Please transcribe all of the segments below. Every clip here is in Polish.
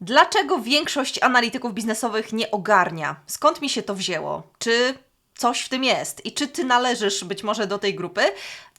Dlaczego większość analityków biznesowych nie ogarnia? Skąd mi się to wzięło? Czy coś w tym jest? I czy ty należysz być może do tej grupy?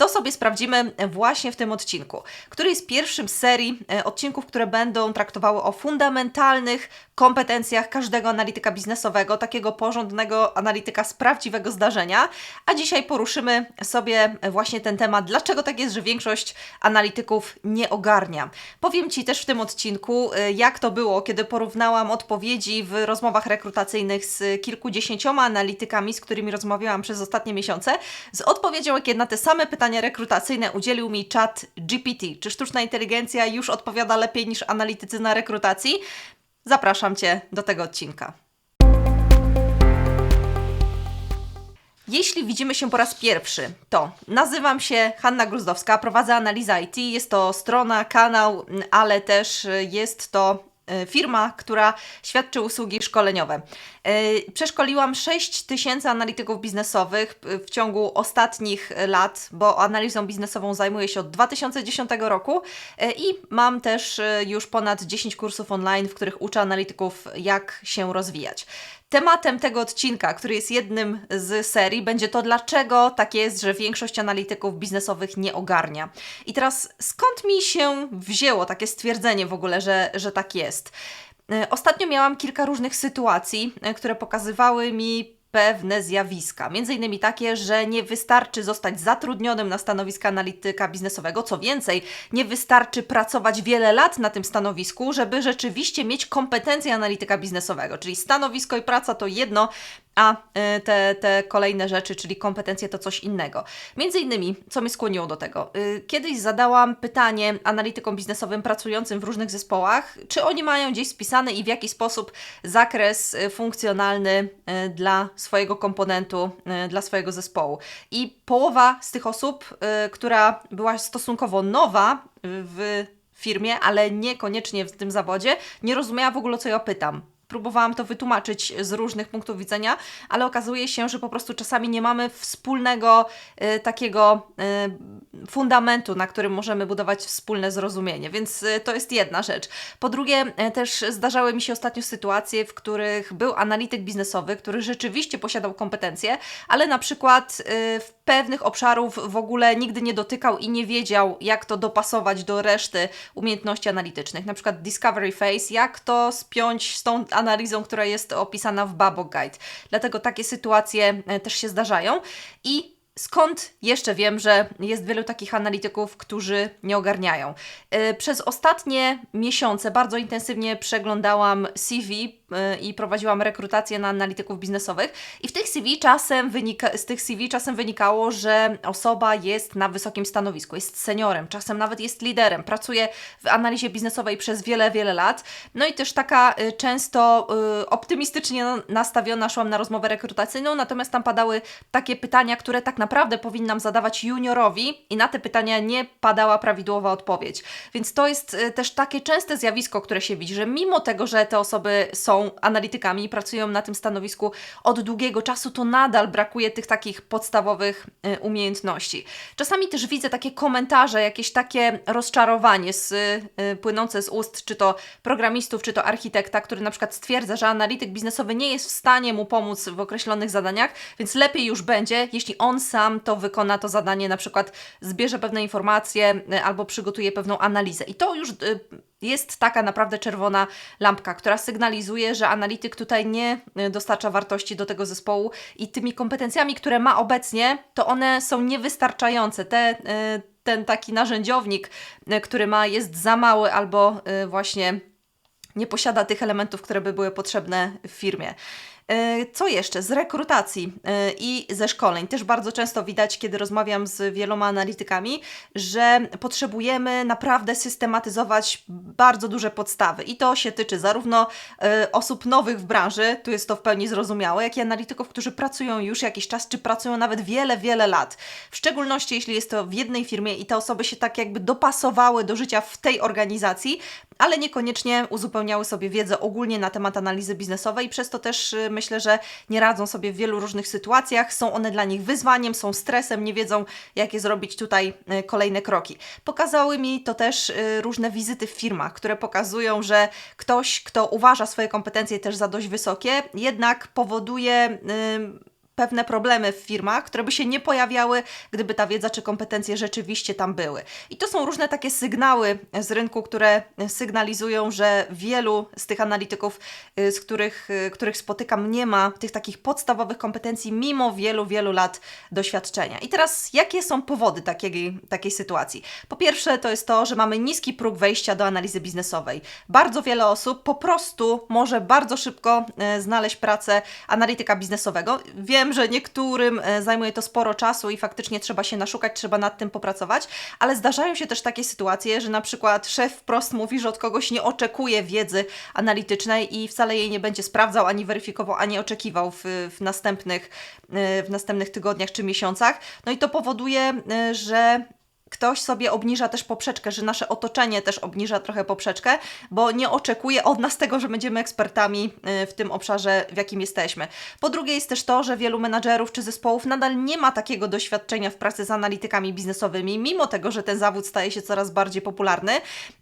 To sobie sprawdzimy właśnie w tym odcinku, który jest pierwszym z serii e, odcinków, które będą traktowały o fundamentalnych kompetencjach każdego analityka biznesowego, takiego porządnego analityka z prawdziwego zdarzenia. A dzisiaj poruszymy sobie właśnie ten temat, dlaczego tak jest, że większość analityków nie ogarnia. Powiem Ci też w tym odcinku, e, jak to było, kiedy porównałam odpowiedzi w rozmowach rekrutacyjnych z kilkudziesięcioma analitykami, z którymi rozmawiałam przez ostatnie miesiące, z odpowiedzią, jakie na te same pytania rekrutacyjne udzielił mi czat GPT. Czy sztuczna inteligencja już odpowiada lepiej niż analitycy na rekrutacji? Zapraszam Cię do tego odcinka. Jeśli widzimy się po raz pierwszy, to nazywam się Hanna Gruzdowska, prowadzę Analiza IT. Jest to strona, kanał, ale też jest to firma, która świadczy usługi szkoleniowe. E, Przeszkoliłam 6 tysięcy analityków biznesowych e, w ciągu ostatnich lat, bo analizą biznesową zajmuję się od 2010 roku e, i mam też e, już ponad 10 kursów online, w których uczę analityków, jak się rozwijać. Tematem tego odcinka, który jest jednym z serii, będzie to, dlaczego tak jest, że większość analityków biznesowych nie ogarnia. I teraz skąd mi się wzięło takie stwierdzenie w ogóle, że, że tak jest? E, Ostatnio miałam kilka różnych sytuacji, e, które pokazywały mi pewne zjawiska. Między innymi takie, że nie wystarczy zostać zatrudnionym na stanowisko analityka biznesowego. Co więcej, nie wystarczy pracować wiele lat na tym stanowisku, żeby rzeczywiście mieć kompetencje analityka biznesowego. Czyli stanowisko i praca to jedno, a y, te, te kolejne rzeczy, czyli kompetencje, to coś innego. Między innymi, co mnie skłoniło do tego, y, kiedyś zadałam pytanie analitykom biznesowym pracującym w różnych zespołach, czy oni mają gdzieś spisany i w jaki sposób zakres y, funkcjonalny dla swojego komponentu, dla swojego zespołu. I połowa z tych osób, która była stosunkowo nowa w firmie, ale niekoniecznie w tym zawodzie, nie rozumiała w ogóle, co ja pytam próbowałam to wytłumaczyć z różnych punktów widzenia, ale okazuje się, że po prostu czasami nie mamy wspólnego y, takiego y, fundamentu, na którym możemy budować wspólne zrozumienie, więc y, to jest jedna rzecz. Po drugie, y, też zdarzały mi się ostatnio sytuacje, w których był analityk biznesowy, który rzeczywiście posiadał kompetencje, ale na przykład y, w pewnych obszarów w ogóle nigdy nie dotykał i nie wiedział, jak to dopasować do reszty umiejętności analitycznych. Na przykład Discovery Phase, jak to spiąć z tą analizą, która jest opisana w Babok Guide. Dlatego takie sytuacje e, też się zdarzają. I Skąd jeszcze wiem, że jest wielu takich analityków, którzy nie ogarniają? E, Przez ostatnie miesiące bardzo intensywnie przeglądałam CV i prowadziłam rekrutację na analityków biznesowych i w tych CV czasem wynika, z tych CV czasem wynikało, że osoba jest na wysokim stanowisku, jest seniorem, czasem nawet jest liderem, pracuje w analizie biznesowej przez wiele, wiele lat. No i też taka y, często y, optymistycznie na- nastawiona szłam na rozmowę rekrutacyjną, natomiast tam padały takie pytania, które tak naprawdę powinnam zadawać juniorowi i na te pytania nie padała prawidłowa odpowiedź. Więc to jest y, też takie częste zjawisko, które się widzi, że mimo tego, że te osoby są analitykami i pracują na tym stanowisku od długiego czasu, to nadal brakuje tych takich podstawowych y, umiejętności. Czasami też widzę takie komentarze, jakieś takie rozczarowanie z, y, płynące z ust, czy to programistów, czy to architekta, który na przykład stwierdza, że analityk biznesowy nie jest w stanie mu pomóc w określonych zadaniach, więc lepiej już będzie, jeśli on sam to wykona to zadanie, na przykład zbierze pewne informacje y, albo przygotuje pewną analizę. I to już jest taka naprawdę czerwona lampka, która sygnalizuje, że analityk tutaj nie y, dostarcza wartości do tego zespołu i tymi kompetencjami, które ma obecnie, to one są niewystarczające. Te, y, ten taki narzędziownik, y, który ma, jest za mały albo właśnie nie posiada tych elementów, które by były potrzebne w firmie. E, Co jeszcze? Z rekrutacji e, i ze szkoleń. Też bardzo często widać, kiedy rozmawiam z wieloma analitykami, że potrzebujemy naprawdę systematyzować bardzo duże podstawy. I to się tyczy zarówno e, osób nowych w branży, tu jest to w pełni zrozumiałe, jak i analityków, którzy pracują już jakiś czas, czy pracują nawet wiele, wiele lat. W szczególności, jeśli jest to w jednej firmie i te osoby się tak jakby dopasowały do życia w tej organizacji, ale niekoniecznie uzupełniały sobie wiedzę ogólnie na temat analizy biznesowej. Przez to też y, myślę, że nie radzą sobie w wielu różnych sytuacjach. Są one dla nich wyzwaniem, są stresem, nie wiedzą, jakie zrobić tutaj y, kolejne kroki. Pokazały mi to też y, różne wizyty w firmach, które pokazują, że ktoś, kto uważa swoje kompetencje też za dość wysokie, jednak powoduje. Pewne problemy w firmach, które by się nie pojawiały, gdyby ta wiedza czy kompetencje rzeczywiście tam były. I to są różne takie sygnały z rynku, które sygnalizują, że wielu z tych analityków, y, z których, y, których spotykam, nie ma tych takich podstawowych kompetencji, mimo wielu, wielu lat doświadczenia. I teraz, jakie są powody takiej, takiej sytuacji? Po pierwsze, to jest to, że mamy niski próg wejścia do analizy biznesowej. Bardzo wiele osób po prostu może bardzo szybko y, znaleźć pracę analityka biznesowego. Wiem, że niektórym e, zajmuje to sporo czasu i faktycznie trzeba się naszukać, trzeba nad tym popracować, ale zdarzają się też takie sytuacje, że na przykład szef wprost mówi, że od kogoś nie oczekuje wiedzy analitycznej i wcale jej nie będzie sprawdzał, ani weryfikował, ani oczekiwał w, w, następnych, e, w następnych tygodniach czy miesiącach. No i to powoduje, e, że ktoś sobie obniża też poprzeczkę, że nasze otoczenie też obniża trochę poprzeczkę, bo nie oczekuje od nas tego, że będziemy ekspertami y, w tym obszarze, w jakim jesteśmy. Po drugie jest też to, że wielu menadżerów czy zespołów nadal nie ma takiego doświadczenia w pracy z analitykami biznesowymi, mimo tego, że ten zawód staje się coraz bardziej popularny,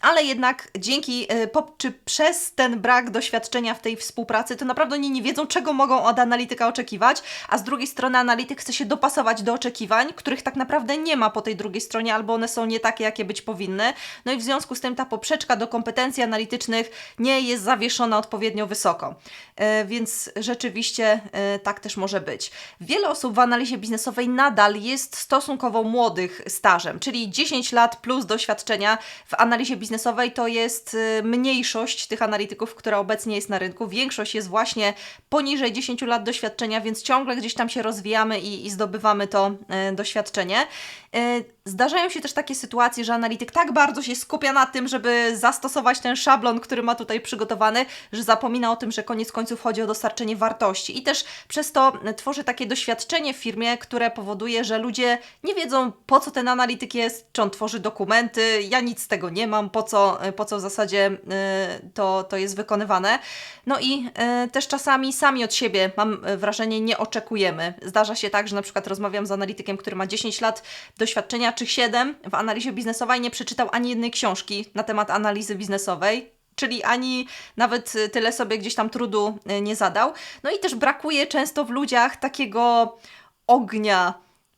ale jednak dzięki, y, czy przez ten brak doświadczenia w tej współpracy, to naprawdę oni nie wiedzą, czego mogą od analityka oczekiwać, a z drugiej strony analityk chce się dopasować do oczekiwań, których tak naprawdę nie ma po tej drugiej stronie, albo one są nie takie, jakie być powinny. No i w związku z tym ta poprzeczka do kompetencji analitycznych nie jest zawieszona odpowiednio wysoko. E, więc rzeczywiście e, tak też może być. Wiele osób w analizie biznesowej nadal jest stosunkowo młodych stażem, czyli 10 lat plus doświadczenia w analizie biznesowej to jest e, mniejszość tych analityków, która obecnie jest na rynku. Większość jest właśnie poniżej 10 lat doświadczenia, więc ciągle gdzieś tam się rozwijamy i, i zdobywamy to doświadczenie. Zdarzają się też takie sytuacje, że analityk tak bardzo się skupia na tym, żeby zastosować ten szablon, który ma tutaj przygotowany, że zapomina o tym, że koniec końców chodzi o dostarczenie wartości. I też przez to tworzy takie doświadczenie w firmie, które powoduje, że ludzie nie wiedzą, po co ten analityk jest, czy on tworzy dokumenty, ja nic z tego nie mam, po co, po co w zasadzie y, to, to jest wykonywane. No i y, też czasami sami od siebie, mam wrażenie, nie oczekujemy. Zdarza się tak, że na przykład rozmawiam z analitykiem, który ma 10 lat doświadczenia, czy 7 w analizie biznesowej nie przeczytał ani jednej książki na temat analizy biznesowej, czyli ani nawet tyle sobie gdzieś tam trudu e, nie zadał. No i też brakuje często w ludziach takiego ognia,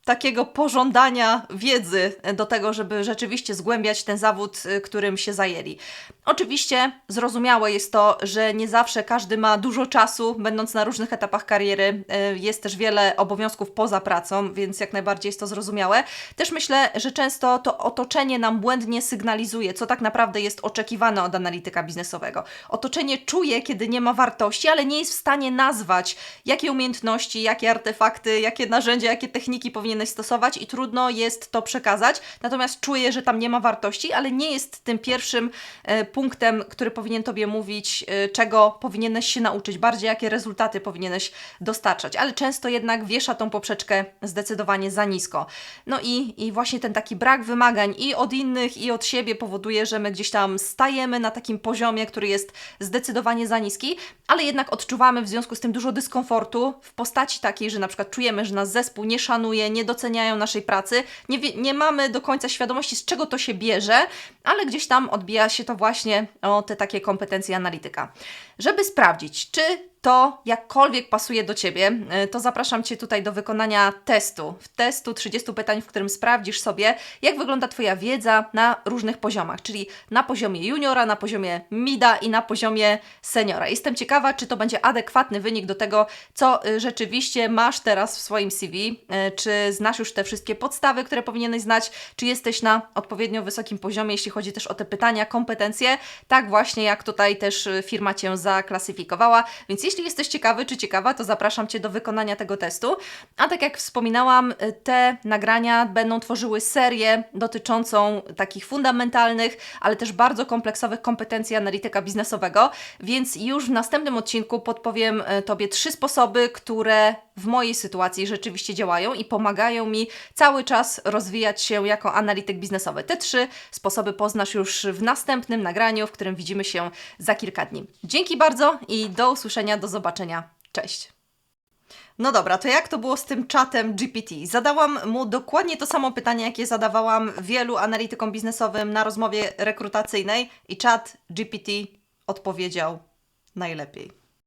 takiego pożądania wiedzy do tego, żeby rzeczywiście zgłębiać ten zawód, y, którym się zajęli. Oczywiście zrozumiałe jest to, że nie zawsze każdy ma dużo czasu, będąc na różnych etapach kariery. Y, jest też wiele obowiązków poza pracą, więc jak najbardziej jest to zrozumiałe. Też myślę, że często to otoczenie nam błędnie sygnalizuje, co tak naprawdę jest oczekiwane od analityka biznesowego. Otoczenie czuje, kiedy nie ma wartości, ale nie jest w stanie nazwać, jakie umiejętności, jakie artefakty, jakie narzędzia, jakie techniki powinien powinieneś stosować i trudno jest to przekazać. Natomiast czuję, że tam nie ma wartości, ale nie jest tym pierwszym e, punktem, który powinien Tobie mówić, e, czego powinieneś się nauczyć, bardziej jakie rezultaty powinieneś dostarczać. Ale często jednak wiesza tą poprzeczkę zdecydowanie za nisko. No i, i właśnie ten taki brak wymagań i od innych, i od siebie powoduje, że my gdzieś tam stajemy na takim poziomie, który jest zdecydowanie za niski, ale jednak odczuwamy w związku z tym dużo dyskomfortu w postaci takiej, że na przykład czujemy, że nas zespół nie szanuje, nie doceniają naszej pracy, nie, nie mamy do końca świadomości, z czego to się bierze, ale gdzieś tam odbija się to właśnie o te takie kompetencje analityka. Żeby sprawdzić, czy to jakkolwiek pasuje do Ciebie, y, to zapraszam Cię tutaj do wykonania testu. W testu 30 pytań, w którym sprawdzisz sobie, jak wygląda Twoja wiedza na różnych poziomach, czyli na poziomie juniora, na poziomie mida i na poziomie seniora. Jestem ciekawa, czy to będzie adekwatny wynik do tego, co y, rzeczywiście masz teraz w swoim CV, y, czy znasz już te wszystkie podstawy, które powinieneś znać, czy jesteś na odpowiednio wysokim poziomie, jeśli chodzi też o te pytania, kompetencje, tak właśnie jak tutaj też firma Cię zaklasyfikowała. Więc jeśli jesteś ciekawy czy ciekawa, to zapraszam Cię do wykonania tego testu. A tak jak wspominałam, te nagrania będą tworzyły serię dotyczącą takich fundamentalnych, ale też bardzo kompleksowych kompetencji analityka biznesowego, więc już w następnym odcinku podpowiem y, Tobie trzy sposoby, które w mojej sytuacji rzeczywiście działają i pomagają mi cały czas rozwijać się jako analityk biznesowy. Te trzy sposoby poznasz już w następnym nagraniu, w którym widzimy się za kilka dni. Dzięki bardzo i do usłyszenia, do zobaczenia. Cześć. No dobra, to jak to było z tym czatem GPT? Zadałam mu dokładnie to samo pytanie, jakie zadawałam wielu analitykom biznesowym na rozmowie rekrutacyjnej i czat GPT odpowiedział najlepiej.